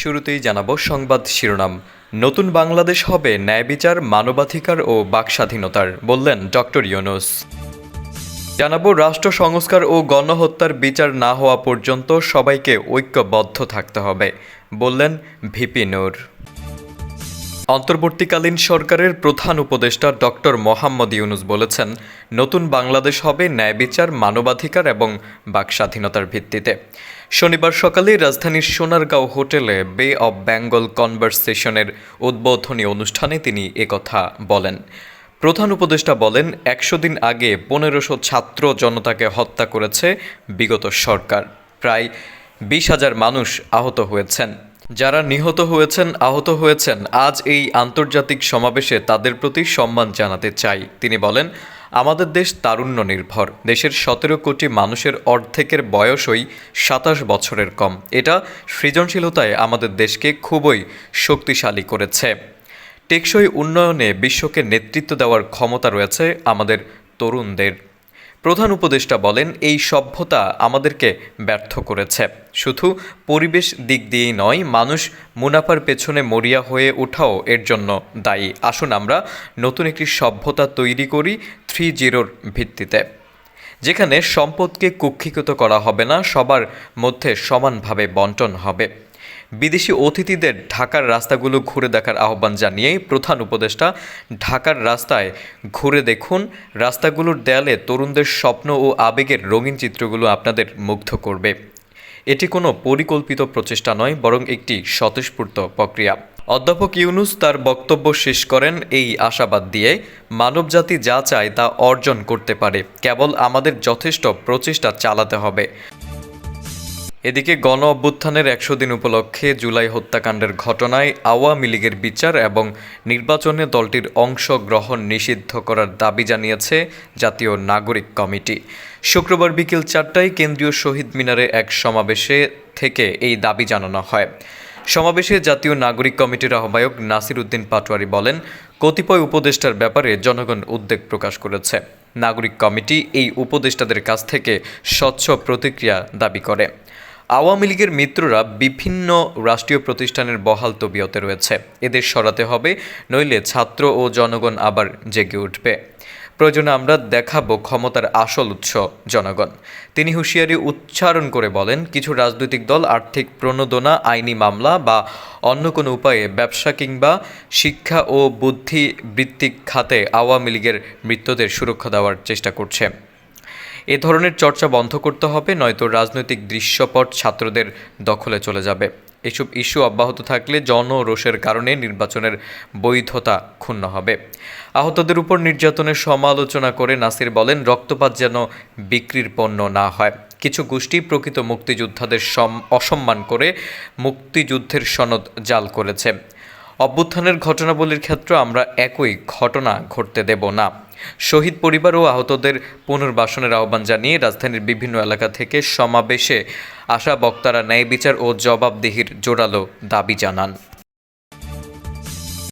শুরুতেই জানাব সংবাদ শিরোনাম। নতুন বাংলাদেশ হবে ন্যায় বিচার, মানবাধিকার ও বাকস্বাধীনতার, বললেন ডক্টর ইউনুস। জানাব রাষ্ট্র সংস্কার ও গণহত্যার বিচার না হওয়া পর্যন্ত সবাইকে ঐক্যবদ্ধ থাকতে হবে, বললেন ভিপি নূর। অন্তর্বর্তীকালীন সরকারের প্রধান উপদেষ্টা ডক্টর মোহাম্মদ ইউনুস বলেছেন, নতুন বাংলাদেশ হবে ন্যায় বিচার, মানবাধিকার এবং বাকস্বাধীনতার ভিত্তিতে। শনিবার সকালে রাজধানীর সোনারগাঁও হোটেলে বে অব বেঙ্গল কনভারসেশনের উদ্বোধনী অনুষ্ঠানে তিনি একথা বলেন। প্রধান উপদেষ্টা বলেন, একশো দিন আগে পনেরোশো ছাত্র জনতাকে হত্যা করেছে বিগত সরকার। প্রায় বিশ হাজার মানুষ আহত হয়েছেন। যারা নিহত হয়েছেন, আহত হয়েছেন, আজ এই আন্তর্জাতিক সমাবেশে তাদের প্রতি সম্মান জানাতে চাই। তিনি বলেন, আমাদের দেশ তারুণ্য নির্ভর। দেশের সতেরো কোটি মানুষের অর্ধেকের বয়সই সাতাশ বছরের কম। এটা সৃজনশীলতায় আমাদের দেশকে খুবই শক্তিশালী করেছে। টেকসই উন্নয়নে বিশ্বকে নেতৃত্ব দেওয়ার ক্ষমতা রয়েছে আমাদের তরুণদের। প্রধান উপদেষ্টা বলেন, এই সভ্যতা আমাদেরকে ব্যর্থ করেছে। শুধু পরিবেশ দিক দিয়েই নয়, মানুষ মুনাফার পেছনে মরিয়া হয়ে ওঠাও এর জন্য দায়ী। আসুন আমরা নতুন একটি সভ্যতা তৈরি করি থ্রি জিরোর ভিত্তিতে। যেখানে সম্পদকে কুক্ষিগত করা হবে না, সবার মধ্যে সমানভাবে বন্টন হবে। বিদেশি অতিথিদের ঢাকার রাস্তাগুলো ঘুরে দেখার আহ্বান জানিয়ে প্রধান উপদেষ্টা ঢাকার রাস্তায় ঘুরে দেখুন রাস্তাগুলোর দেয়ালে তরুণদের স্বপ্ন ও আবেগের রঙিন চিত্রগুলো আপনাদের মুগ্ধ করবে। এটি কোনো পরিকল্পিত প্রচেষ্টা নয়, বরং একটি স্বতঃস্ফূর্ত প্রক্রিয়া। অধ্যাপক ইউনুস তার বক্তব্য শেষ করেন এই আশাবাদ দিয়ে, মানবজাতি যা চায় তা অর্জন করতে পারে। কেবল আমাদের যথেষ্ট প্রচেষ্টা চালাতে হবে। এদিকে গণ অভ্যুত্থানের একশো দিন উপলক্ষে জুলাই হত্যাকাণ্ডের ঘটনায় আওয়ামী লীগের বিচার এবং নির্বাচনে দলটির অংশগ্রহণ নিষিদ্ধ করার দাবি জানিয়েছে জাতীয় নাগরিক কমিটি। শুক্রবার বিকেল চারটায় কেন্দ্রীয় শহীদ মিনারে এক সমাবেশে থেকে এই দাবি জানানো হয়। সমাবেশে জাতীয় নাগরিক কমিটির আহ্বায়ক নাসির উদ্দিন পাটোয়ারি বলেন, কতিপয় উপদেষ্টার ব্যাপারে জনগণ উদ্বেগ প্রকাশ করেছে। নাগরিক কমিটি এই উপদেষ্টাদের কাছ থেকে স্বচ্ছ প্রতিক্রিয়া দাবি করে। আওয়ামী লীগের মিত্ররা বিভিন্ন রাষ্ট্রীয় প্রতিষ্ঠানের বহাল তবিয়তে রয়েছে। এদের সরাতে হবে, নইলে ছাত্র ও জনগণ আবার জেগে উঠবে। প্রয়োজনে আমরা দেখাবো ক্ষমতার আসল উৎস, জনগণ। তিনি হুঁশিয়ারি উচ্চারণ করে বলেন, কিছু রাজনৈতিক দল আর্থিক প্রণোদনা, আইনি মামলা বা অন্য কোনো উপায়ে ব্যবসা কিংবা শিক্ষা ও বুদ্ধিবৃত্তিক খাতে আওয়ামী লীগের মৃত্যুদের সুরক্ষা দেওয়ার চেষ্টা করছে। এ ধরনের চর্চা বন্ধ করতে হবে, নয়তো রাজনৈতিক দৃশ্যপট ছাত্রদের দখলে চলে যাবে। এসব ইস্যু অব্যাহত থাকলে জনরোষের কারণে নির্বাচনের বৈধতা ক্ষুণ্ণ হবে। আহতদের উপর নির্যাতনের সমালোচনা করে নাসির বলেন, রক্তপাত যেন বিক্রির পণ্য না হয়। কিছু গোষ্ঠী প্রকৃত মুক্তিযোদ্ধাদের সম- অসম্মান করে মুক্তিযুদ্ধের সনদ জাল করেছে। অভ্যুত্থানের ঘটনাবলীর ক্ষেত্রে আমরা একই ঘটনা ঘটতে দেব না। শহীদ পরিবার ও আহতদের পুনর্বাসনের আহ্বান জানিয়ে রাজধানীর বিভিন্ন এলাকা থেকে সমাবেশে আসা বক্তারা ন্যায় বিচার ও জবাবদিহির জোরালো দাবি জানান।